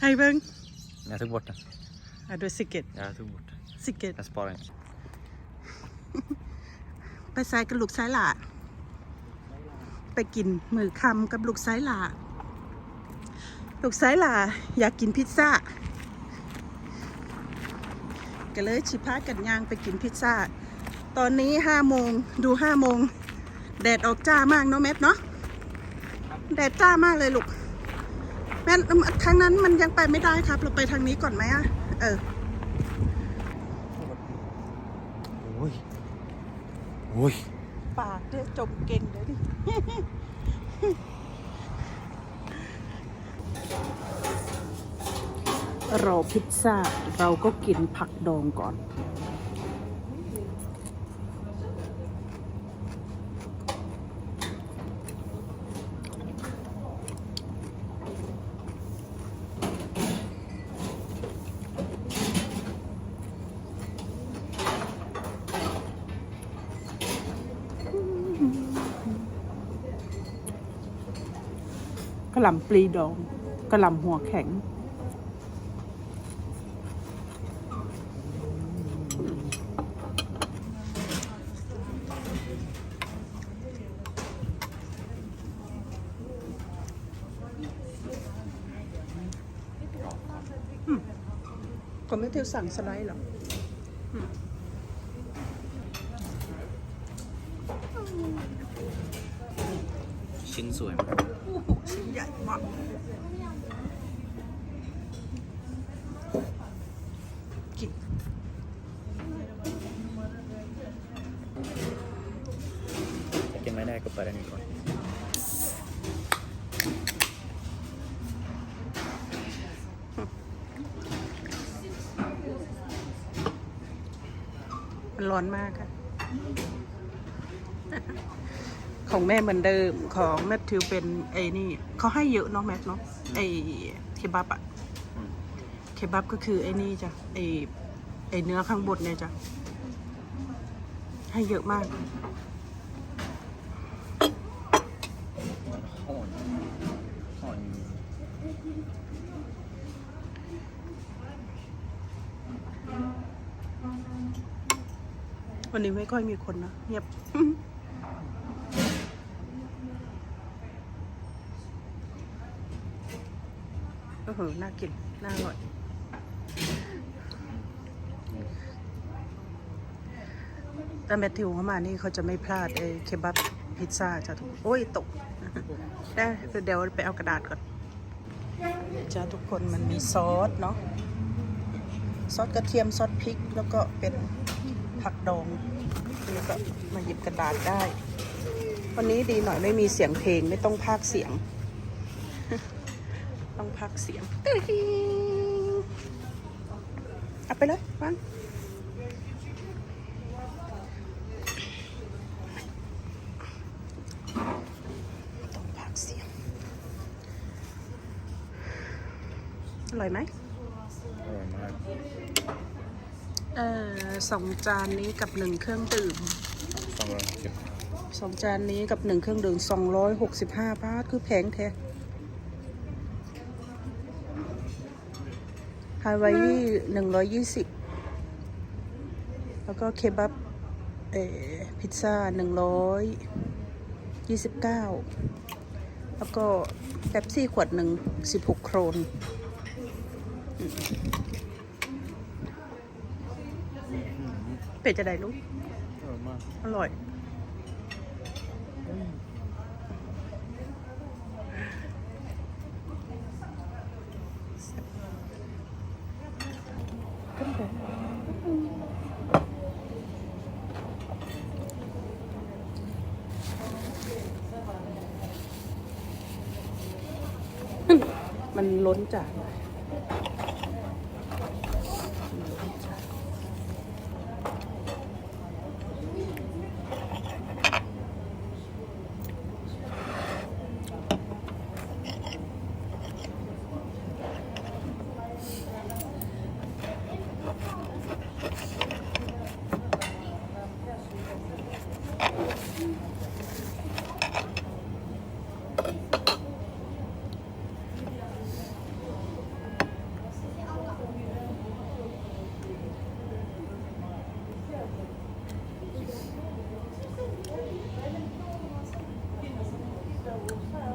ให้เบิ้ง Jag tog bort den. อะดูสิเกต Jag tog bort den. สิเกต Jag sparar inte. ไปใส่กับลูกซ้ายหล่าไปกินมือคำกับลูกซ้ายหล่าลูกซ้ายหล่าอยากกินพิซซ่า ก็เลยชิพากันย่างไปกินพิซซ่า ตอนนี้ห้าโมงดูห้าโมง แดดออกจ้ามากเนาะแมทเนาะ แดดจ้ามากเลยลูก แม่ทางนั้นมันยังไปไม่ได้ครับ เราไปทางนี้ก่อนไหมอะเออ Oj. Oj. ปากเนี่ยจมเก่งเลยดิรอพิซซ่า เราก็กินผักดองก่อน หล่ำปลีดองกระหล่ำหัวแข็ง ก็ไม่เที่ยวสั่งสไลด์หรอกชิ้นสวยโอ้โหชิ้นใหญ่มากกินถ้กินไม่ได้ก็เปิดอันี่ก่อนมันร้อนมากค่ะ ของแม่เหมือนเดิมของแมทธิวเป็นไอ้นี่เขาให้เยอะเนาะแมทเนาะไอ้เคบับอะอืมเคบับก็คือไอ้นี่จ้ะไอ้ไอ้เนื้อข้างบนเนี่ยจ้ะให้เยอะมาก Har Har en วันนี้ไม่ค่อยมีคนนะเงียบ อ้โหน่ากิน น่าอร่อย แต่แมทธิวเข้ามานี่เขาจะไม่พลาดไอ้เคบับพิซซ่าจ้ะทุกคนโอ้ยตก ได้เดี๋ยวไปเอากระดาษก่อนจ้าทุกคนมันมีซอสเนาะ ซอสกระเทียม ซอสพริก แล้วก็เป็นผักดองแล้วก็มาหยิบกระดาษได้ วันนี้ดีหน่อยไม่มีเสียงเพลงไม่ต้องพากย์เสียง ต้องพากย์เสียงตึ้งเอาไปเลยวางต้องพากย์เสียง อร่อยไหม Oj, men här. เอ่อสองจานนี้กับหนึ่งเครื่องดื่ม Fan vad den typ. สองจานนี้กับหนึ่งเครื่องดื่มสองร้อยหกสิบห้าบาทคือแพงแท้ ฮาวายหนึ่งร้อยยี่สิบแล้วก็เคบับเอ่อพิซซ่าหนึ่งร้อยยี่สิบเก้าแล้วก็เป๊ปซี่ขวดหนึ่งสิบหกโครนอืมเป็ดจะได้ลูก Oj, man. อร่อย มันล้นจาก Oh.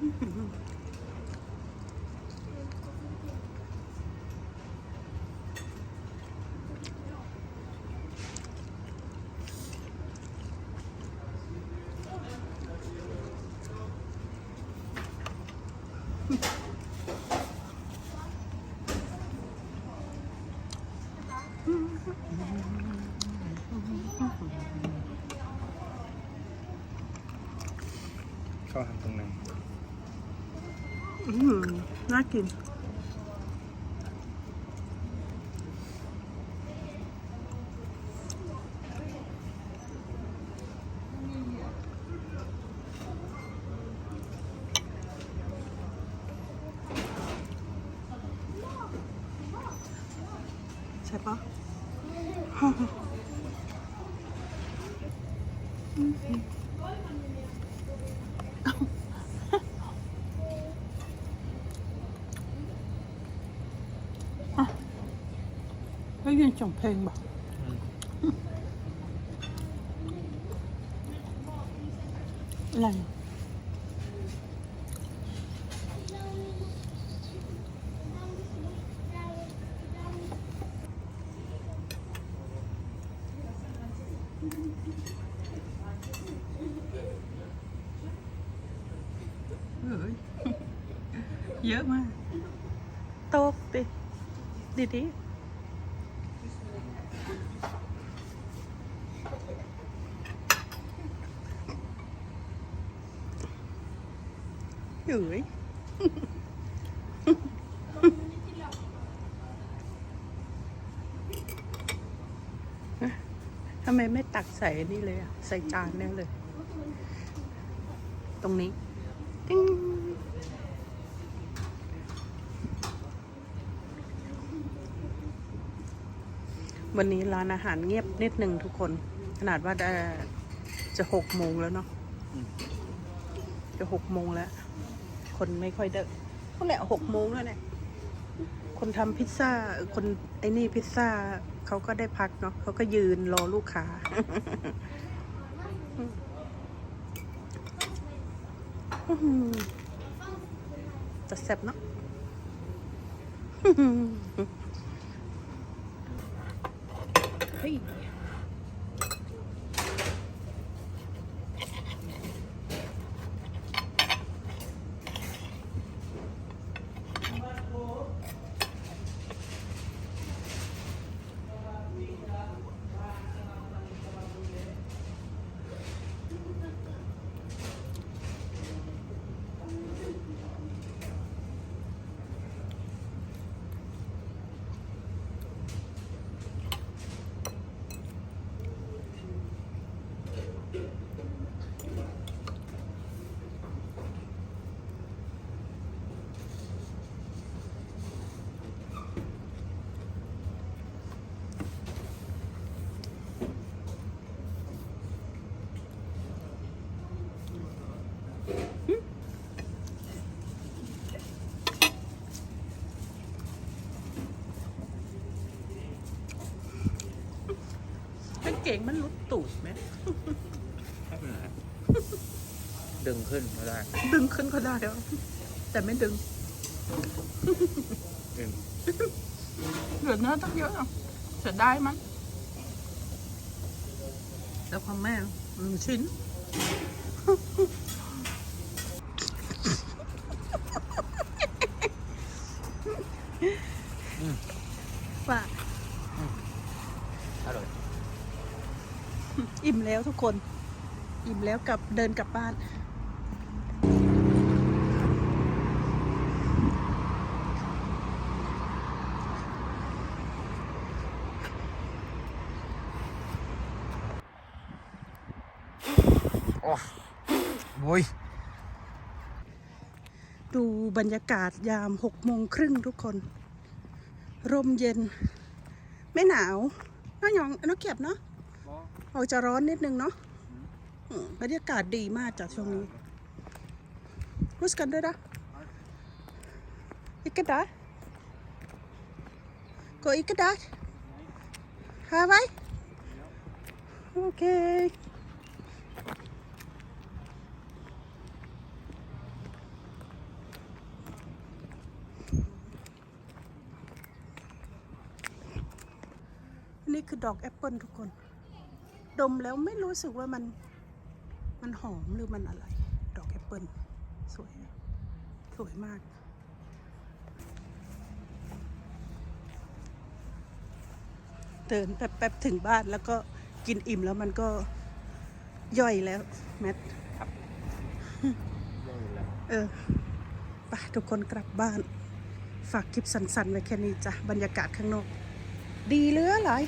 ชอบทำตรงไหน อื้อหือน่ากินใช่ปะได้ยินเสียงเพลงแบบอะไรเฮ้ยเยอะมาก โตกดิดีดีๆ เฮ้ ยทำไมไม่ตักใส่นี่เลยอะใส่จานเนี่ยเลย ตรงนี้ติ้งวันนี้ร้านอาหารเงียบนิดหนึ่งทุกคน ขนาดว่าได้จะหกโมงแล้วเนาะจะหกโมงแล้ว คนไม่ค่อยเดินก็แหละหกโมงแล้วเนี่ย คนทำพิซซ่า คนไอ้นี่พิซซ่าเขาก็ได้พักเนาะเขาก็ยืนรอลูกค้าจะแซ่บเนาะเฮ้ย ไหมไม่เป็นไรดึงขึ้นก็ได้ดึงขึ้นก็ได้แล้วแต่ไม่ดึงดึงเหลือเนื้อตั้งเยอะอะเสียได้มั้งแล้วของแม่หนึ่งชิ้น ว่า อร่อย อิ่มแล้วทุกคน อิ่มแล้วกลับเดินกลับบ้าน โอ้โว้ยดูบรรยากาศยามหกโมงครึ่งทุกคน ร่มเย็น ไม่หนาวน้าหยองน้าเก็บเนาะ ออกจะร้อนนิดนึงเนาะบรรยากาศดีมากจากช่วงนี้รู้สึกกันด้วยนะอีกกระดาษก็อีกกระดาษหาไว้โอเคนี่คือดอกแอปเปิลทุกคน ดมแล้วไม่รู้สึกว่ามัน มันหอมหรือมันอะไร ดอกแอปเปิลสวย สวยมากเดินแป๊บๆถึงบ้านแล้วก็กินอิ่มแล้วมันก็ย่อยแล้ว แมทได้แล้วเออไปทุกคนกลับบ้าน ฝากคลิปสั้นๆไว้แค่นี้จ้ะ บรรยากาศข้างนอก ดีเหลือหลาย